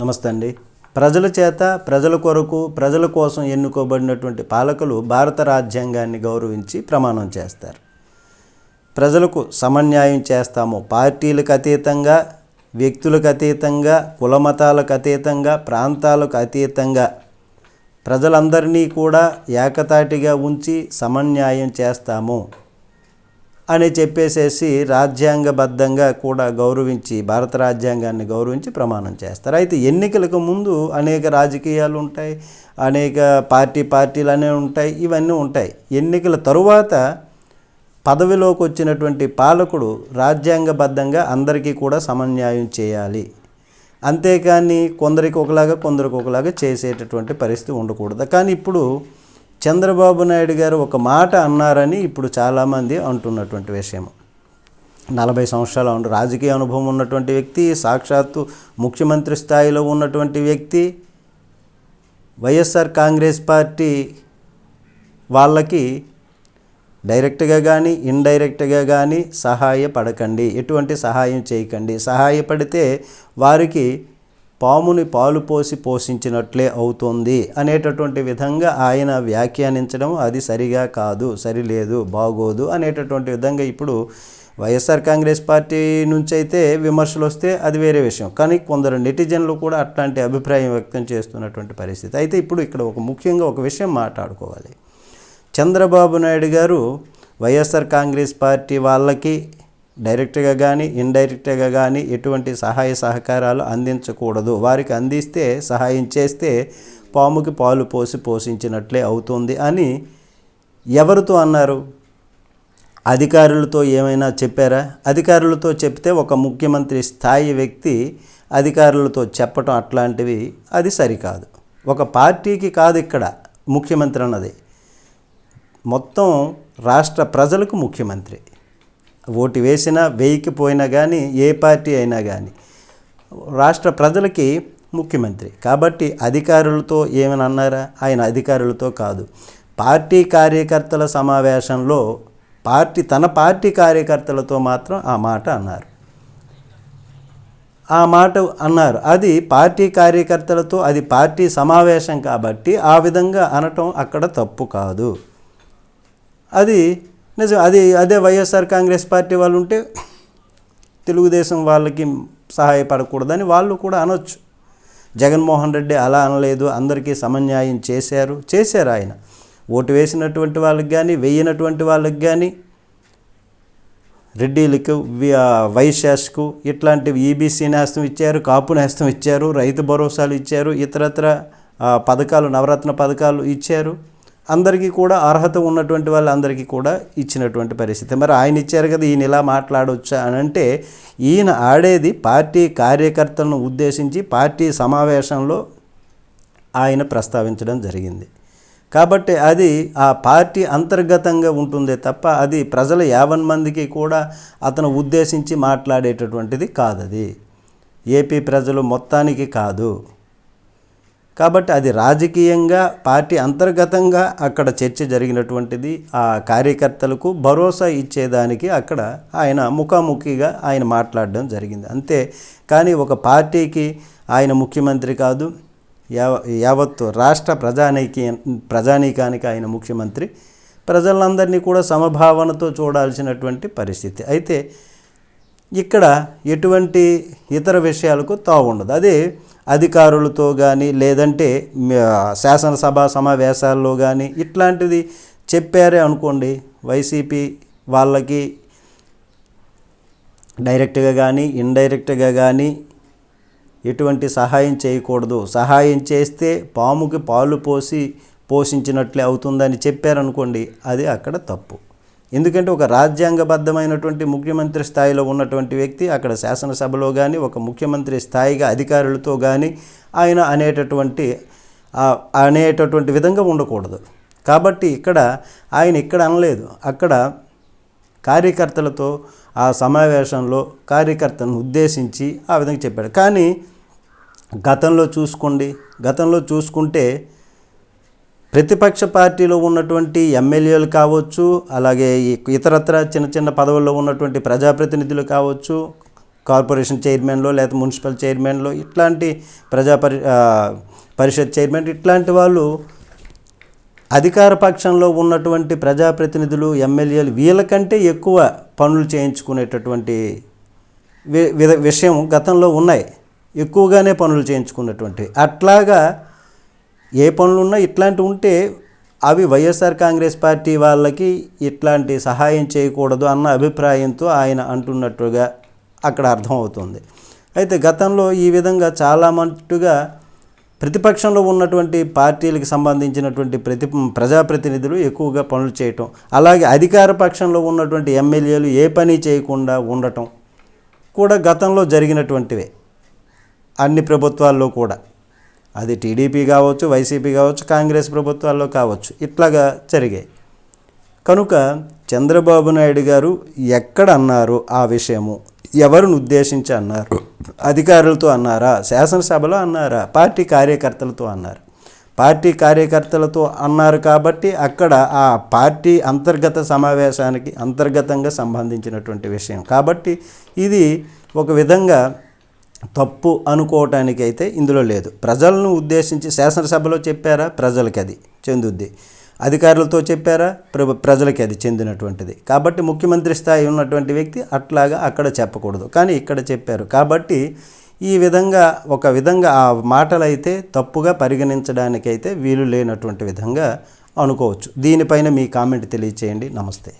నమస్తే అండి. ప్రజల చేత ప్రజల కొరకు ప్రజల కోసం ఎన్నుకోబడినటువంటి పాలకులు భారత రాజ్యాంగాన్ని గౌరవించి ప్రమాణం చేస్తారు. ప్రజలకు సమన్యాయం చేస్తాము. పార్టీలకు అతీతంగా వ్యక్తులకు అతీతంగా కులమతాలకు అతీతంగా ప్రాంతాలకు అతీతంగా ప్రజలందరినీ కూడా ఏకతాటిగా ఉంచి సమన్యాయం చేస్తాము. అని చెప్పేసేసి రాజ్యాంగబద్ధంగా కూడా గౌరవించి భారత రాజ్యాంగాన్ని గౌరవించి ప్రమాణం చేస్తారు. అయితే ఎన్నికలకు ముందు అనేక రాజకీయాలు ఉంటాయి అనేక పార్టీ పార్టీలు అనేవి ఉంటాయి ఇవన్నీ ఉంటాయి. ఎన్నికల తరువాత పదవిలోకి వచ్చినటువంటి పాలకుడు రాజ్యాంగబద్ధంగా అందరికీ కూడా సమన్యాయం చేయాలి. అంతేకాని కొందరికి ఒకలాగా కొందరికి ఒకలాగా చేసేటటువంటి పరిస్థితి ఉండకూడదు. కానీ ఇప్పుడు చంద్రబాబు నాయుడు గారు ఒక మాట అన్నారని ఇప్పుడు చాలామంది అంటున్నటువంటి విషయం నలభై సంవత్సరాల రాజకీయ అనుభవం ఉన్నటువంటి వ్యక్తి సాక్షాత్తు ముఖ్యమంత్రి స్థాయిలో ఉన్నటువంటి వ్యక్తి వైఎస్ఆర్ కాంగ్రెస్ పార్టీ వాళ్ళకి డైరెక్ట్గా కానీ ఇండైరెక్ట్గా కానీ సహాయపడకండి. ఎటువంటి సహాయం చేయకండి. సహాయపడితే వారికి పాముని పాలు పోసి పోషించినట్లే అవుతుంది అనేటటువంటి విధంగా ఆయన వ్యాఖ్యానించడం అది సరిగా కాదు సరిలేదు బాగోదు అనేటటువంటి విధంగా ఇప్పుడు వైఎస్ఆర్ కాంగ్రెస్ పార్టీ నుంచి అయితే విమర్శలు వస్తే అది వేరే విషయం. కానీ కొందరు నెటిజన్లు కూడా అట్లాంటి అభిప్రాయం వ్యక్తం చేస్తున్నటువంటి పరిస్థితి. అయితే ఇప్పుడు ఇక్కడ ఒక ముఖ్యంగా ఒక విషయం మాట్లాడుకోవాలి. చంద్రబాబు నాయుడు గారు వైఎస్ఆర్ కాంగ్రెస్ పార్టీ వాళ్ళకి డైరెక్ట్గా కానీ ఇండైరెక్ట్గా కానీ ఎటువంటి సహాయ సహకారాలు అందించకూడదు. వారికి అందిస్తే సహాయం చేస్తే పాముకి పాలు పోసి పోషించినట్లే అవుతుంది అని ఎవరితో అన్నారు? అధికారులతో ఏమైనా చెప్పారా? అధికారులతో చెప్తే ఒక ముఖ్యమంత్రి స్థాయి వ్యక్తి అధికారులతో చెప్పటం అట్లాంటివి అది సరికాదు. ఒక పార్టీకి కాదు ఇక్కడ ముఖ్యమంత్రి అన్నది. మొత్తం రాష్ట్ర ప్రజలకు ముఖ్యమంత్రి. ఓటు వేసినా వేయికి పోయినా కానీ ఏ పార్టీ అయినా కానీ రాష్ట్ర ప్రజలకి ముఖ్యమంత్రి. కాబట్టి అధికారులతో ఏమని అన్నారా? ఆయన అధికారులతో కాదు. పార్టీ కార్యకర్తల సమావేశంలో పార్టీ తన పార్టీ కార్యకర్తలతో మాత్రం ఆ మాట అన్నారు. ఆ మాట అన్నారు. అది పార్టీ కార్యకర్తలతో అది పార్టీ సమావేశం కాబట్టి ఆ విధంగా అనటం అక్కడ తప్పు కాదు. అది నిజం అది అదే వైఎస్ఆర్ కాంగ్రెస్ పార్టీ వాళ్ళు ఉంటే తెలుగుదేశం వాళ్ళకి సహాయపడకూడదని వాళ్ళు కూడా అనొచ్చు. జగన్మోహన్ రెడ్డి అలా అనలేదు అందరికీ సమన్యాయం చేశారు చేశారు ఆయన. ఓటు వేసినటువంటి వాళ్ళకి కానీ వెయ్యినటువంటి వాళ్ళకి కానీ రెడ్డిలకు వి- ఆ, వైశ్యాస్కు ఇట్లాంటివి ఈబీసీ నేస్తం ఇచ్చారు కాపు నేస్తం ఇచ్చారు రైతు భరోసాలు ఇచ్చారు ఇతరత్ర పథకాలు నవరత్న పథకాలు ఇచ్చారు. అందరికీ కూడా అర్హత ఉన్నటువంటి వాళ్ళందరికీ కూడా ఇచ్చినటువంటి పరిస్థితి. మరి ఆయన ఇచ్చారు కదా ఈయన ఇలా మాట్లాడవచ్చా అని అంటే ఈయన ఆడేది పార్టీ కార్యకర్తలను ఉద్దేశించి పార్టీ సమావేశంలో ఆయన ప్రస్తావించడం జరిగింది. కాబట్టి అది ఆ పార్టీ అంతర్గతంగా ఉంటుందే తప్ప అది ప్రజల యావన్ మందికి కూడా అతను ఉద్దేశించి మాట్లాడేటటువంటిది కాదది. ఏపీ ప్రజలు మొత్తానికి కాదు. కాబట్టి అది రాజకీయంగా పార్టీ అంతర్గతంగా అక్కడ చర్చ జరిగినటువంటిది ఆ కార్యకర్తలకు భరోసా ఇచ్చేదానికి అక్కడ ఆయన ముఖాముఖిగా ఆయన మాట్లాడడం జరిగింది. అంతే. కానీ ఒక పార్టీకి ఆయన ముఖ్యమంత్రి కాదు యావ యావత్తు రాష్ట్ర ప్రజానీకి ప్రజానీకానికి ఆయన ముఖ్యమంత్రి. ప్రజలందరినీ కూడా సమభావనతో చూడాల్సినటువంటి పరిస్థితి. అయితే ఇక్కడ ఎటువంటి ఇతర విషయాలకు తాగుండదు అదే అధికారులతో కానీ లేదంటే శాసనసభ సమావేశాల్లో కానీ ఇట్లాంటిది చెప్పారే అనుకోండి వైసీపీ వాళ్ళకి డైరెక్ట్గా కానీ ఇండైరెక్ట్గా కానీ ఎటువంటి సహాయం చేయకూడదు. సహాయం చేస్తే పాముకి పాలు పోసి పోషించినట్లే అవుతుందని చెప్పారనుకోండి అది అక్కడ తప్పు. ఎందుకంటే ఒక రాజ్యాంగబద్ధమైనటువంటి ముఖ్యమంత్రి స్థాయిలో ఉన్నటువంటి వ్యక్తి అక్కడ శాసనసభలో కానీ ఒక ముఖ్యమంత్రి స్థాయిగా అధికారులతో కానీ ఆయన అనేటటువంటి అనేటటువంటి విధంగా ఉండకూడదు. కాబట్టి ఇక్కడ ఆయన ఇక్కడ అనలేదు. అక్కడ కార్యకర్తలతో ఆ సమావేశంలో కార్యకర్తలను ఉద్దేశించి ఆ విధంగా చెప్పాడు. కానీ గతంలో చూసుకోండి. గతంలో చూసుకుంటే ప్రతిపక్ష పార్టీలో ఉన్నటువంటి ఎమ్మెల్యేలు కావచ్చు అలాగే ఇతరత్ర చిన్న చిన్న పదవుల్లో ఉన్నటువంటి ప్రజాప్రతినిధులు కావచ్చు కార్పొరేషన్ చైర్మన్లో లేదా మున్సిపల్ చైర్మన్లో ఇట్లాంటి ప్రజా పరి పరిషత్ చైర్మన్ ఇట్లాంటి వాళ్ళు అధికార పక్షంలో ఉన్నటువంటి ప్రజాప్రతినిధులు ఎమ్మెల్యేలు వీళ్ళకంటే ఎక్కువ పనులు చేయించుకునేటటువంటి వి- విధ- విషయం గతంలో ఉన్నాయి. ఎక్కువగానే పనులు చేయించుకున్నటువంటి. అట్లాగా ఏ పనులు ఉన్నా ఇట్లాంటివి ఉంటే అవి వైఎస్ఆర్ కాంగ్రెస్ పార్టీ వాళ్ళకి ఇట్లాంటి సహాయం చేయకూడదు అన్న అభిప్రాయంతో ఆయన అంటున్నట్టుగా అక్కడ అర్థమవుతుంది. అయితే గతంలో ఈ విధంగా చాలా మట్టుగా ప్రతిపక్షంలో ఉన్నటువంటి పార్టీలకు సంబంధించినటువంటి ప్రతి ప్రజాప్రతినిధులు ఎక్కువగా పనులు చేయటం అలాగే అధికార పక్షంలో ఉన్నటువంటి ఎమ్మెల్యేలు ఏ పని చేయకుండా ఉండటం కూడా గతంలో జరిగినటువంటివే అన్ని ప్రభుత్వాల్లో కూడా. అది టీడీపీ కావచ్చు వైసీపీ కావచ్చు కాంగ్రెస్ ప్రభుత్వాల్లో కావచ్చు. ఇట్లాగా జరిగాయి. కనుక చంద్రబాబు నాయుడు గారు ఎక్కడ అన్నారు ఆ విషయము? ఎవరిని ఉద్దేశించి అన్నారు? అధికారులతో అన్నారా? శాసనసభలో అన్నారా? పార్టీ కార్యకర్తలతో అన్నారు? పార్టీ కార్యకర్తలతో అన్నారు కాబట్టి అక్కడ ఆ పార్టీ అంతర్గత సమావేశానికి అంతర్గతంగా సంబంధించినటువంటి విషయం. కాబట్టి ఇది ఒక విధంగా తప్పు అనుకోవటానికి అయితే ఇందులో లేదు. ప్రజలను ఉద్దేశించి శాసనసభలో చెప్పారా? ప్రజలకి అది చెందుద్ది. అధికారులతో చెప్పారా? ప్రభు ప్రజలకి అది చెందినటువంటిది. కాబట్టి ముఖ్యమంత్రి స్థాయి ఉన్నటువంటి వ్యక్తి అట్లాగా అక్కడ చెప్పకూడదు. కానీ ఇక్కడ చెప్పారు. కాబట్టి ఈ విధంగా ఒక విధంగా ఆ మాటలైతే తప్పుగా పరిగణించడానికైతే వీలు లేనటువంటి విధంగా అనుకోవచ్చు. దీనిపైన మీ కామెంట్ తెలియచేయండి. నమస్తే.